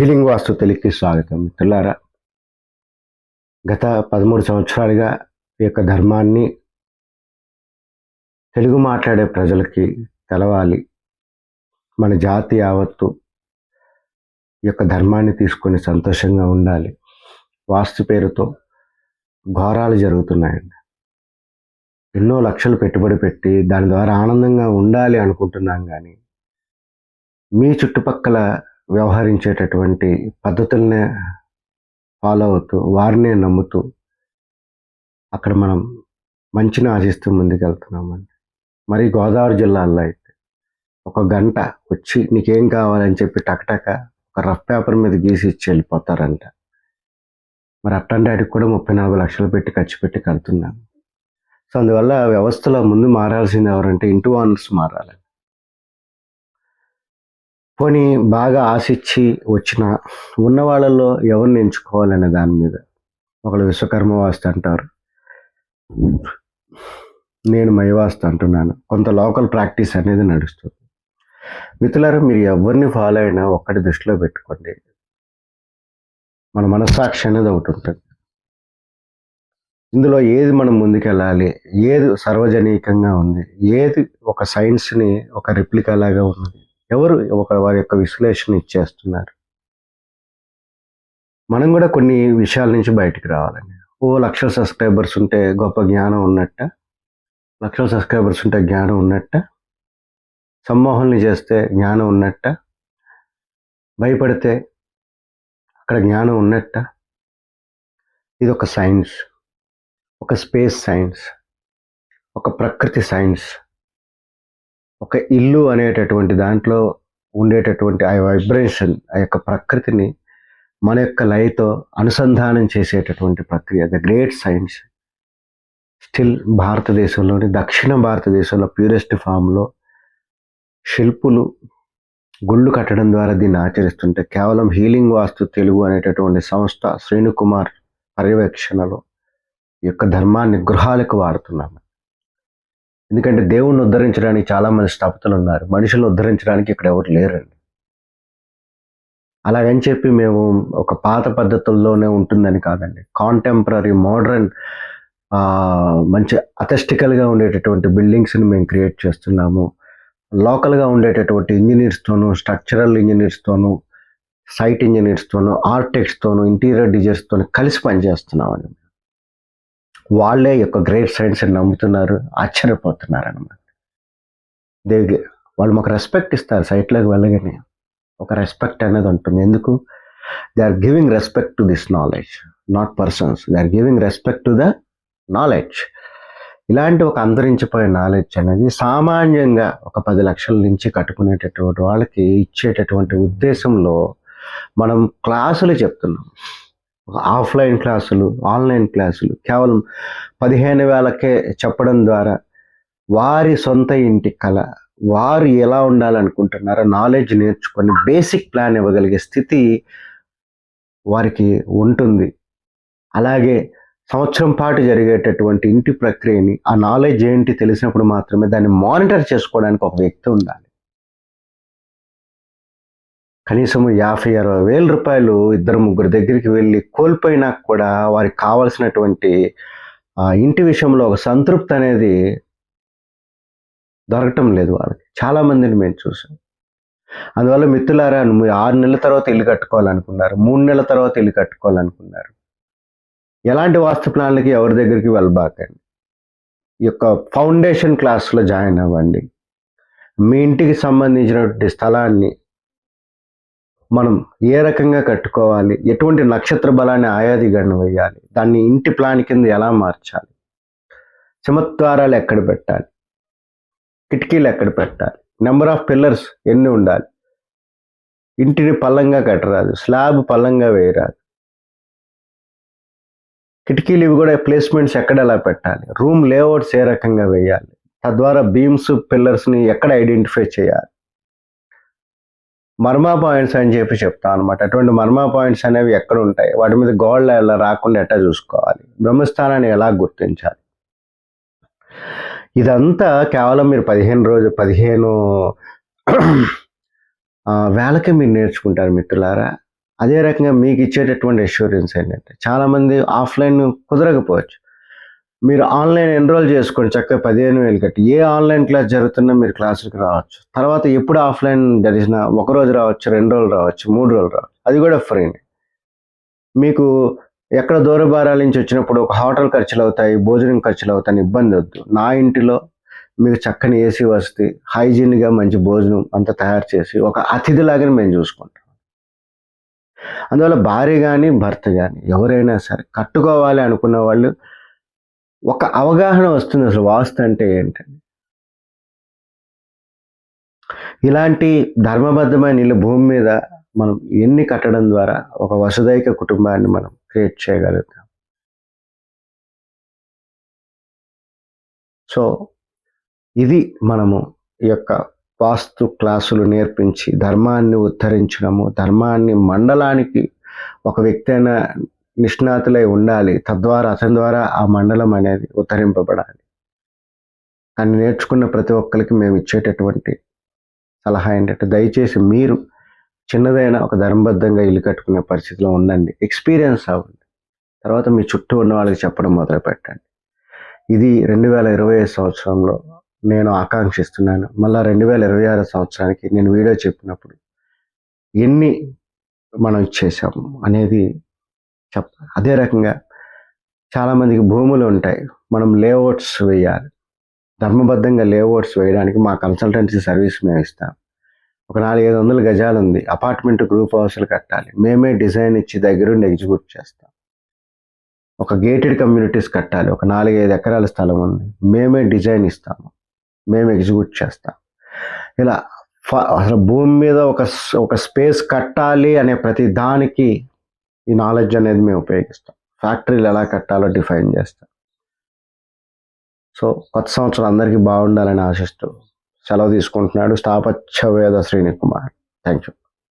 Healing వాస్తు తెలికి స్వాగతం. మిత్రులారా గత పదమూడు సంవత్సరాలుగా ఈ యొక్క ధర్మాన్ని తెలుగు మాట్లాడే ప్రజలకి తెలవాలి. మన జాతి యావత్తు ఈ యొక్క ధర్మాన్ని తీసుకొని సంతోషంగా ఉండాలి. వాస్తు పేరుతో ఘోరాలు జరుగుతున్నాయండి. ఎన్నో లక్షలు పెట్టుబడి పెట్టి దాని ద్వారా ఆనందంగా ఉండాలి అనుకుంటున్నాం కానీ మీ చుట్టుపక్కల వ్యవహరించేటటువంటి పద్ధతులనే ఫాలో అవుతూ వారినే నమ్ముతూ అక్కడ మనం మంచిని ఆశిస్తూ ముందుకెళ్తున్నామండి. మరి గోదావరి జిల్లాలో అయితే ఒక గంట వచ్చి నీకేం కావాలని చెప్పి టకటక ఒక రఫ్ పేపర్ మీద గీసి ఇచ్చి వెళ్ళిపోతారంట. మరి అట్టంటే డాడీకి కూడా ముప్పై నాలుగు లక్షలు పెట్టి ఖర్చు పెట్టి కడుతున్నాను సో అందువల్ల వ్యవస్థలో ముందు మారాల్సింది ఎవరంటే ఇంటూ వన్స్ మారాలి పోనీ బాగా ఆశిచ్చి వచ్చిన ఉన్న వాళ్ళల్లో ఎవరిని ఎంచుకోవాలనే దాని మీద ఒకళ్ళు విశ్వకర్మ వాస్తు అంటారు. నేను మైవాస్త అంటున్నాను. కొంత లోకల్ ప్రాక్టీస్ అనేది నడుస్తుంది. మిత్రులారా మీరు ఎవరిని ఫాలో అయినా ఒక్కటి దృష్టిలో పెట్టుకోండి. మన మనస్సాక్షి అనేది ఒకటి ఉంటుంది. ఇందులో ఏది మనం ముందుకెళ్ళాలి? ఏది సర్వజనీకంగా ఉంది? ఏది ఒక సైన్స్ని ఒక రిప్లికా లాగా ఉన్నది? ఎవరు ఒక వారి యొక్క విశ్లేషణ ఇచ్చేస్తున్నారు? మనం కూడా కొన్ని విషయాల నుంచి బయటికి రావాలండి. ఓ లక్ష సబ్స్క్రైబర్స్ ఉంటే గొప్ప జ్ఞానం ఉన్నట్ట? లక్ష సబ్స్క్రైబర్స్ ఉంటే జ్ఞానం ఉన్నట్ట? సమ్మోహన్లు చేస్తే జ్ఞానం ఉన్నట్ట? భయపడితే అక్కడ జ్ఞానం ఉన్నట్ట? ఇది ఒక సైన్స్. ఒక స్పేస్ సైన్స్. ఒక ప్రకృతి సైన్స్. ఒక ఇల్లు అనేటటువంటి దాంట్లో ఉండేటటువంటి ఆ వైబ్రేషన్ ఆ యొక్క ప్రకృతిని మన యొక్క లయతో అనుసంధానం చేసేటటువంటి ప్రక్రియ ద గ్రేట్ సైన్స్ స్టిల్ భారతదేశంలోని దక్షిణ భారతదేశంలో ప్యూరెస్ట్ ఫామ్లో శిల్పులు గుళ్ళు కట్టడం ద్వారా దీన్ని ఆచరిస్తుంటే కేవలం హీలింగ్ వాస్తు తెలుగు అనేటటువంటి సంస్థ శ్రేణుకుమార్ పర్యవేక్షణలో యొక్క ధర్మాన్ని గృహాలకు వాడుతున్నాము. ఎందుకంటే దేవుణ్ణి ఉద్ధరించడానికి చాలామంది స్థపతులు ఉన్నారు. మనుషులు ఉద్ధరించడానికి ఇక్కడ ఎవరు లేరండి. అలాగని చెప్పి మేము ఒక పాత పద్ధతుల్లోనే ఉంటుందని కాదండి. కాంటెంపరీ మోడర్న్ మంచి అథెస్టికల్గా ఉండేటటువంటి బిల్డింగ్స్ని మేము క్రియేట్ చేస్తున్నాము. లోకల్గా ఉండేటటువంటి ఇంజనీర్స్తోనూ స్ట్రక్చరల్ ఇంజనీర్స్తోనూ సైట్ ఇంజనీర్స్తోనూ ఆర్కిటెక్ట్స్తోనూ ఇంటీరియర్ డిజైన్స్తోనూ కలిసి పనిచేస్తున్నామండి. వాళ్ళే యొక్క గ్రేట్ సైన్స్ అని నమ్ముతున్నారు ఆశ్చర్యపోతున్నారు అనమాట దేవి వాళ్ళు మాకు రెస్పెక్ట్ ఇస్తారు సైట్లోకి వెళ్ళగానే. ఒక రెస్పెక్ట్ అనేది ఉంటుంది. ఎందుకు? They are giving respect to this knowledge not persons they are giving respect to the knowledge ఇలాంటి ఒక అంతరించిపోయే నాలెడ్జ్ అనేది సామాన్యంగా ఒక పది లక్షల నుంచి కట్టుకునేటటువంటి వాళ్ళకి ఇచ్చేటటువంటి ఉద్దేశంలో మనం క్లాసులు చెప్తున్నాం. ఆఫ్లైన్ క్లాసులు ఆన్లైన్ క్లాసులు కేవలం పదిహేను వేలకే చెప్పడం ద్వారా వారి సొంత ఇంటి కళ వారు ఎలా ఉండాలనుకుంటున్నారో నాలెడ్జ్ నేర్చుకొని బేసిక్ ప్లాన్ ఇవ్వగలిగే స్థితి వారికి ఉంటుంది. అలాగే సంవత్సరం పాటు జరిగేటటువంటి ఇంటి ప్రక్రియని ఆ నాలెడ్జ్ ఏంటి తెలిసినప్పుడు మాత్రమే దాన్ని మానిటర్ చేసుకోవడానికి ఒక వ్యక్తి ఉండాలి. కనీసం యాభై అరవై వేల రూపాయలు ఇద్దరు ముగ్గురు దగ్గరికి వెళ్ళి కోల్పోయినా కూడా వారికి కావలసినటువంటి ఇంటి విషయంలో ఒక సంతృప్తి అనేది దొరకటం లేదు వాళ్ళకి. చాలా మందిని మేము చూసాం. అందువల్ల మిత్రులారా మీరు ఆరు నెలల తర్వాత ఇల్లు కట్టుకోవాలనుకున్నారు మూడు నెలల తర్వాత ఇల్లు కట్టుకోవాలనుకున్నారు. ఎలాంటి వాస్తు ప్లాన్లకి ఎవరి దగ్గరికి వెళ్ళబాకండి. ఈ యొక్క ఫౌండేషన్ క్లాస్లో జాయిన్ అవ్వండి. మీ ఇంటికి సంబంధించినటువంటి స్థలాన్ని మనం ఏ రకంగా కట్టుకోవాలి? ఎటువంటి నక్షత్ర బలాన్ని ఆయాది వేయాలి? దాన్ని ఇంటి ప్లాన్ కింద ఎలా మార్చాలి? సింహద్వారాలు ఎక్కడ పెట్టాలి? కిటికీలు ఎక్కడ పెట్టాలి? నెంబర్ ఆఫ్ పిల్లర్స్ ఎన్ని ఉండాలి? ఇంటిని పల్లంగా కట్టరాదు స్లాబ్ పల్లంగా వేయరాదు. కిటికీలు ఇవి కూడా ప్లేస్మెంట్స్ ఎక్కడ ఎలా పెట్టాలి? రూమ్ లేఅవుట్స్ ఏ రకంగా వేయాలి? తద్వారా బీమ్స్ పిల్లర్స్ని ఎక్కడ ఐడెంటిఫై చేయాలి? మర్మా పాయింట్స్ అని చెప్పి చెప్తా అనమాట అటువంటి మర్మా పాయింట్స్ అనేవి ఎక్కడ ఉంటాయి వాటి మీద గోల్డ్ ఎలా రాకుండా ఎట్లా చూసుకోవాలి? బ్రహ్మస్థానాన్ని ఎలా గుర్తించాలి? ఇదంతా కేవలం మీరు పదిహేను రోజు పదిహేను వేలకే మీరు నేర్చుకుంటారు మిత్రులారా. అదే రకంగా మీకు ఇచ్చేటటువంటి అష్యూరెన్స్ ఏంటంటే చాలామంది ఆఫ్లైన్ కుదరకపోవచ్చు. మీరు ఆన్లైన్ ఎన్రోల్ చేసుకోండి చక్కగా పదిహేను వేలు కట్టి. ఏ ఆన్లైన్ క్లాస్ జరుగుతున్నా మీరు క్లాసులకు రావచ్చు. తర్వాత ఎప్పుడు ఆఫ్లైన్ జరిగినా ఒక రోజు రావచ్చు రెండు రోజులు రావచ్చు మూడు రోజులు రావచ్చు. అది కూడా ఫ్రీనే మీకు ఎక్కడ దూరభారాల నుంచి వచ్చినప్పుడు ఒక హోటల్ ఖర్చులు అవుతాయి భోజనం ఖర్చులు అవుతాయి ఇబ్బంది వద్దు. నా ఇంటిలో మీకు చక్కని ఏసీ వసతి హైజీన్గా మంచి భోజనం అంతా తయారు చేసి ఒక అతిథిలాగానే మేము చూసుకుంటాం. అందువల్ల భార్య కానీ భర్త కానీ ఎవరైనా సరే కట్టుకోవాలి అనుకున్న వాళ్ళు ఒక అవగాహన వస్తుంది అసలు వాస్తు అంటే ఏంటని. ఇలాంటి ధర్మబద్ధమైన ఇల్లు భూమి మీద మనం ఎన్ని కట్టడం ద్వారా ఒక వసుదైక కుటుంబాన్ని మనం క్రియేట్ చేయగలుగుతాం. సో ఇది మనము ఈ యొక్క వాస్తు క్లాసులు నేర్పించి ధర్మాన్ని ఉద్ధరించడము ధర్మాన్ని మండలానికి ఒక వ్యక్తి అయినా నిష్ణాతులై ఉండాలి. తద్వారా అతని ద్వారా ఆ మండలం అనేది ఉత్తరింపబడాలి అని నేర్చుకున్న ప్రతి ఒక్కరికి మేము ఇచ్చేటటువంటి సలహా ఏంటంటే దయచేసి మీరు చిన్నదైన ఒక ధర్మబద్ధంగా ఇల్లు కట్టుకునే పరిస్థితిలో ఉండండి. ఎక్స్పీరియన్స్ అవ్వండి. తర్వాత మీ చుట్టూ ఉన్న వాళ్ళకి చెప్పడం మొదలు పెట్టండి. ఇది రెండు వేల ఇరవై సంవత్సరంలో నేను ఆకాంక్షిస్తున్నాను. మళ్ళీ రెండు వేల ఇరవై ఆరు సంవత్సరానికి నేను వీడియో చెప్పినప్పుడు ఎన్ని మనం ఇచ్చేసాము అనేది చెప్ప అదే రకంగా చాలామందికి భూములు ఉంటాయి. మనం లేఅవుట్స్ వేయాలి. ధర్మబద్ధంగా లేఅవుట్స్ వేయడానికి మా కన్సల్టెన్సీ సర్వీస్ మేము ఇస్తాం. ఒక నాలుగైదు వందల గజాలు ఉంది. అపార్ట్మెంట్ గ్రూప్ హౌస్లు కట్టాలి. మేమే డిజైన్ ఇచ్చి దగ్గరుండి ఎగ్జిక్యూట్ చేస్తాం. ఒక గేటెడ్ కమ్యూనిటీస్ కట్టాలి. ఒక నాలుగైదు ఎకరాల స్థలం ఉంది. మేమే డిజైన్ ఇస్తాము. మేము ఎగ్జిక్యూట్ చేస్తాం. ఇలా అసలు భూమి మీద ఒక ఒక స్పేస్ కట్టాలి అనే ప్రతి దానికి ఈ నాలెడ్జ్ అనేది మేము ఉపయోగిస్తాం. ఫ్యాక్టరీలు ఎలా కట్టాలో డిఫైన్ చేస్తాం. సో కొత్త సంవత్సరం అందరికీ బాగుండాలని ఆశిస్తూ సెలవు తీసుకుంటున్నాడు స్థాపత్య వేద శ్రీని కుమార్ థ్యాంక్ యూ